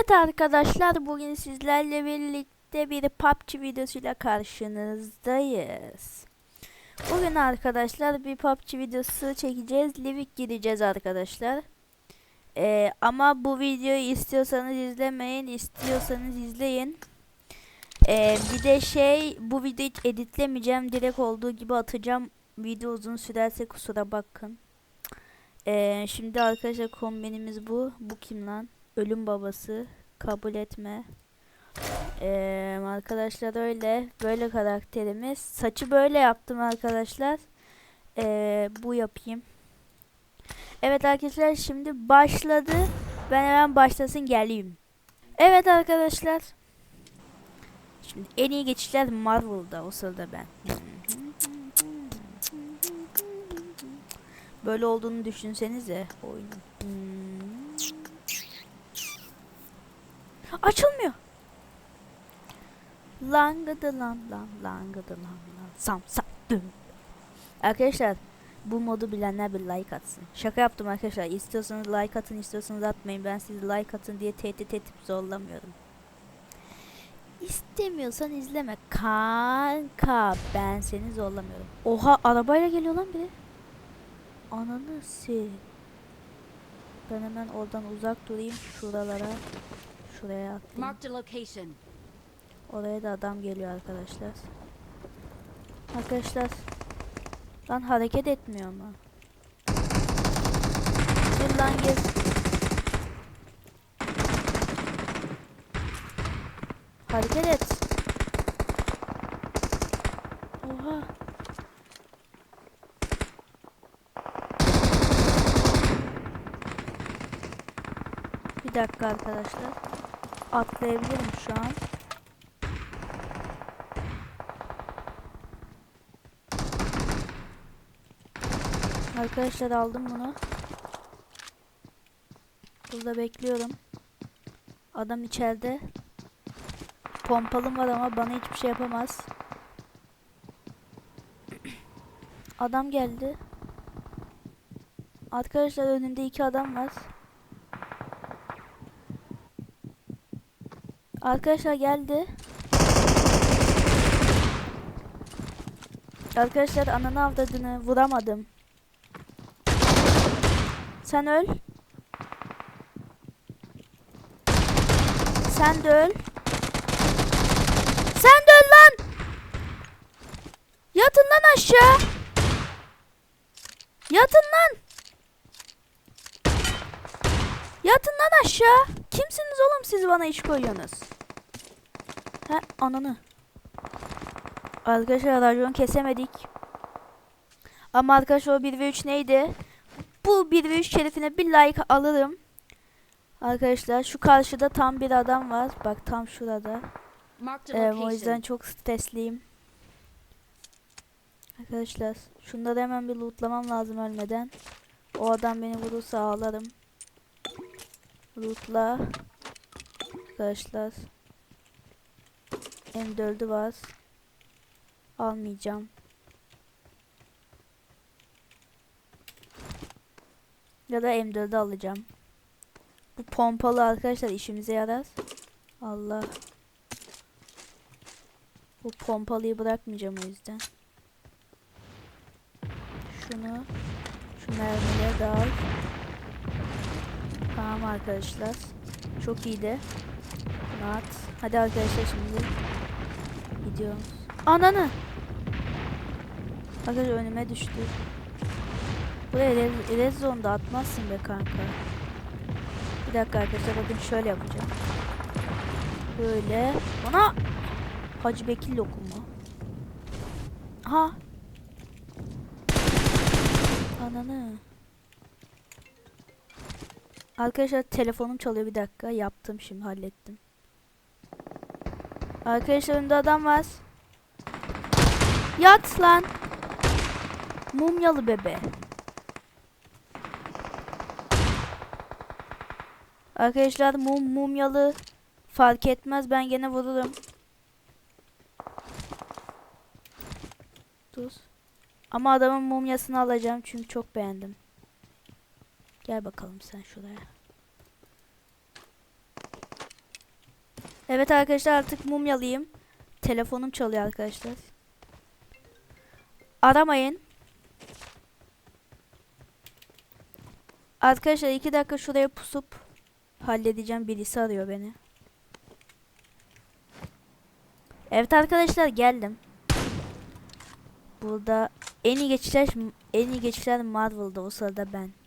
Evet arkadaşlar bugün sizlerle birlikte bir PUBG videosuyla karşınızdayız. Bugün arkadaşlar bir PUBG videosu çekeceğiz. Livik gideceğiz arkadaşlar. Ee, ama bu videoyu istiyorsanız izlemeyin, istiyorsanız izleyin. Ee, bir de şey bu videoyu hiç editlemeyeceğim. Direkt olduğu gibi atacağım. Video uzun sürerse kusura bakın. Ee, şimdi arkadaşlar kombinimiz bu. Bu kim lan? Ölüm babası. Kabul etme. Ee, arkadaşlar öyle. Böyle karakterimiz. Saçı böyle yaptım arkadaşlar. Ee, bu yapayım. Evet arkadaşlar şimdi başladı. Ben hemen başlasın geleyim. Evet arkadaşlar. Şimdi en iyi geçişler Marvel'da o sırada ben. Böyle olduğunu düşünsenize oyunun. Açılmıyor. Langıdı lan lan langıdı lan lan sam sam düm. Arkadaşlar bu modu bilenler bir like atsın. Şaka yaptım arkadaşlar. İstiyorsanız like atın, istiyorsanız atmayın. Ben sizi like atın diye tehdit edip zorlamıyorum. İstemiyorsan izleme kanka. Ben seni zorlamıyorum. Oha arabayla geliyor lan biri. Ananı si. Ben hemen oradan uzak durayım şuralara. Şuraya atlayayım. Oraya da adam geliyor arkadaşlar. Arkadaşlar. Lan hareket etmiyor mu? Gir lan gir. Hareket et. Oha. Bir dakika arkadaşlar. Atlayabilirim şu an. Arkadaşlar aldım bunu. Burada bekliyorum. Adam içeride. Pompalım var ama bana hiçbir şey yapamaz. Adam geldi. Arkadaşlar önümde iki adam var. Arkadaşlar geldi. Arkadaşlar ananı avradını vuramadım. Sen öl. Sen de öl. Sen de öl lan. Yatın lan aşağı. Yatın lan. Yatın lan aşağı. Kimsiniz oğlum siz bana iş koyuyorsunuz? He ananı. Arkadaşlar racon kesemedik. Ama arkadaşlar o 1 ve 3 neydi? Bu 1 ve 3 şerefine bir like alırım. Arkadaşlar şu karşıda tam bir adam var. Bak tam şurada. Ee, o yüzden çok stresliyim. Arkadaşlar şunları hemen bir lootlamam lazım ölmeden. O adam beni vurursa ağlarım. Lootla. Arkadaşlar. M4'ü var. Almayacağım. Ya da M4'ü alacağım. Bu pompalı arkadaşlar işimize yarar. Allah. Bu pompalıyı bırakmayacağım o yüzden. Şunu. Şu mermileri de al. Tamam arkadaşlar. Çok iyiydi. Bunu at. Hadi arkadaşlar şimdi gidiyoruz. Ananı. Arkadaşlar önüme düştü. Buraya red, red zone'da atmazsın be kanka. Bir dakika arkadaşlar bakın şöyle yapacağım. Böyle. Bana Hacı Bekir lokumu. Ha. Ananı. Arkadaşlar telefonum çalıyor bir dakika. Yaptım şimdi hallettim. Arkadaşlar önümde adam var. Yat lan. Mumyalı bebe. Arkadaşlar mum mumyalı fark etmez ben gene vururum. Dur. Ama adamın mumyasını alacağım çünkü çok beğendim. Gel bakalım sen şuraya. Evet arkadaşlar artık mumyalıyım. Telefonum çalıyor arkadaşlar. Aramayın. Arkadaşlar iki dakika şuraya pusup halledeceğim. Birisi arıyor beni. Evet arkadaşlar geldim. Burada en iyi geçişler en iyi geçişler Marvel'da o sırada ben.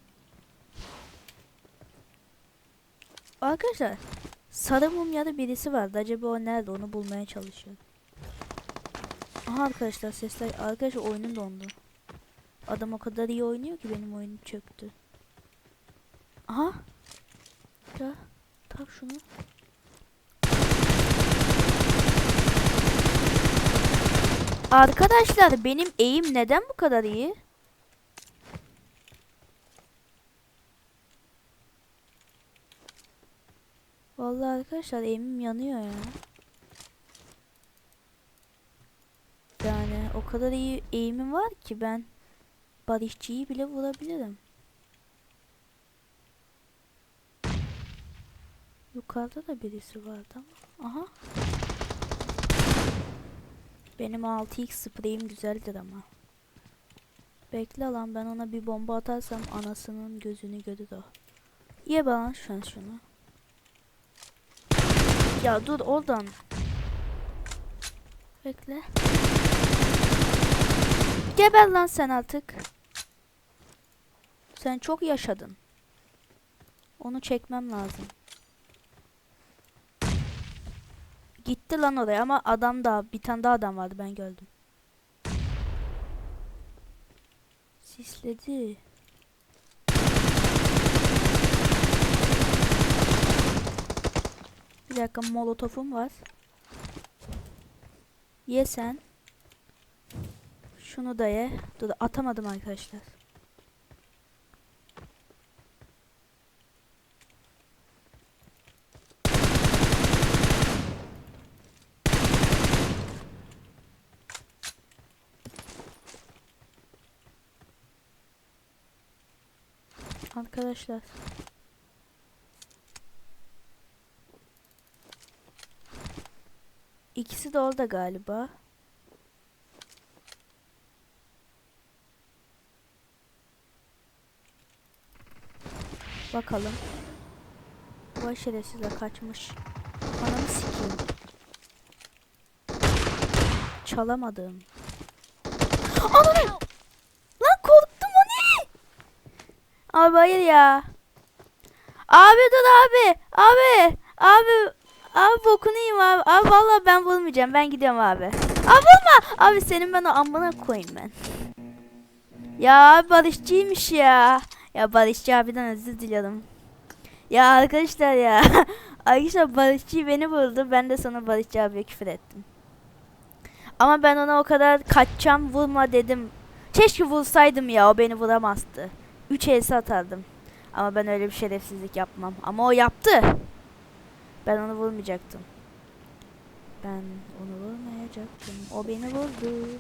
Arkadaşlar sarı mumyada birisi vardı. Acaba o nerede? Onu bulmaya çalışıyorum. Aha arkadaşlar sesler arkadaşlar oyunum dondu. Adam o kadar iyi oynuyor ki benim oyunum çöktü. Aha. Ya tak şunu. Arkadaşlar benim eğim neden bu kadar iyi? Vallahi arkadaşlar eğimim yanıyor ya. Yani o kadar iyi eğimim var ki ben barışçıyı bile vurabilirim. Yukarıda da birisi vardı ama. Aha. Benim 6x spreyim güzeldir ama. Bekle lan ben ona bir bomba atarsam anasının gözünü görür o. Ye bana şu şunu. Ya dur oradan. Bekle. Geber lan sen artık. Sen çok yaşadın. Onu çekmem lazım. Gitti lan oraya ama adam da bir tane daha adam vardı ben gördüm. Sisledi. Bir dakika molotofum var. Ye sen. Şunu da ye. Dur atamadım arkadaşlar. Arkadaşlar. İkisi de orada galiba. Bakalım. Bu şerefsizler kaçmış. Ananı sikeyim. Çalamadım. Ananı! Lan korktum o ne? Abi hayır ya. Abi dur abi. Abi. Abi. Abi bokunu yiyeyim abi. Abi vallahi ben bulmayacağım. Ben gidiyorum abi. Abi bulma. Abi senin ben o koyayım ben. Ya barışçıymış ya. Ya barışçı abiden özür diliyorum. Ya arkadaşlar ya. arkadaşlar barışçı beni buldu. Ben de sana barışçı abiye küfür ettim. Ama ben ona o kadar kaçacağım vurma dedim. Keşke vursaydım ya o beni vuramazdı. 3 else atardım. Ama ben öyle bir şerefsizlik yapmam. Ama o yaptı. Ben onu vurmayacaktım. Ben onu vurmayacaktım. O beni vurdu.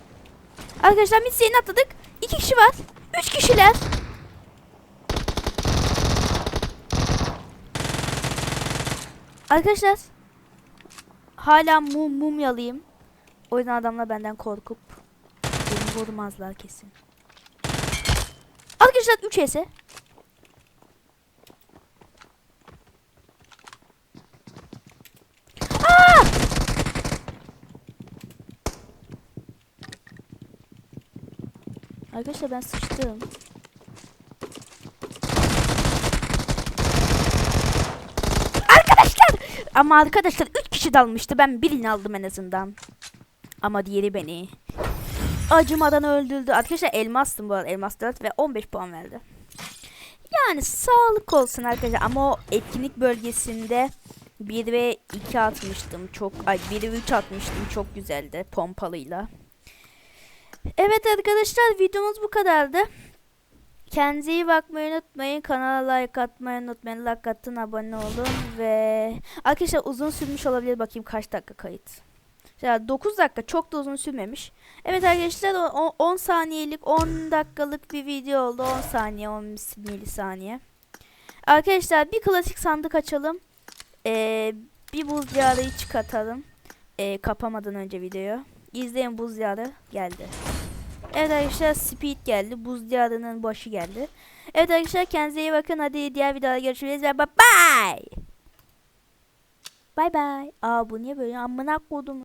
Arkadaşlar biz yeni atladık. İki kişi var. Üç kişiler. Arkadaşlar. Hala mum mumyalıyım. O yüzden adamlar benden korkup beni vurmazlar kesin. Arkadaşlar 3 ese. Aa! Arkadaşlar ben sıçtım. Arkadaşlar! Ama arkadaşlar 3 kişi dalmıştı. Ben birini aldım en azından. Ama diğeri beni acımadan öldürdü. Arkadaşlar elmastım bu arada. Elmas 4 ve 15 puan verdi. Yani sağlık olsun arkadaşlar. Ama o etkinlik bölgesinde 1 ve 2 atmıştım. Çok ay 1 ve 3 atmıştım. Çok güzeldi pompalıyla. Evet arkadaşlar videomuz bu kadardı. Kendinize iyi bakmayı unutmayın. Kanala like atmayı unutmayın. Like atın, abone olun ve arkadaşlar uzun sürmüş olabilir. Bakayım kaç dakika kayıt. Ya 9 dakika çok da uzun sürmemiş. Evet arkadaşlar o- o 10 saniyelik 10 dakikalık bir video oldu. 10 saniye 10 milisaniye. Arkadaşlar bir klasik sandık açalım. Ee, bir buz diyarıyı çıkartalım. Ee, kapamadan önce videoyu. İzleyin buz diyarı geldi. Evet arkadaşlar speed geldi. Buz diyarının başı geldi. Evet arkadaşlar kendinize iyi bakın. Hadi diğer videoda görüşürüz bye bye. Bye bye. Aa bu niye böyle amına kodum.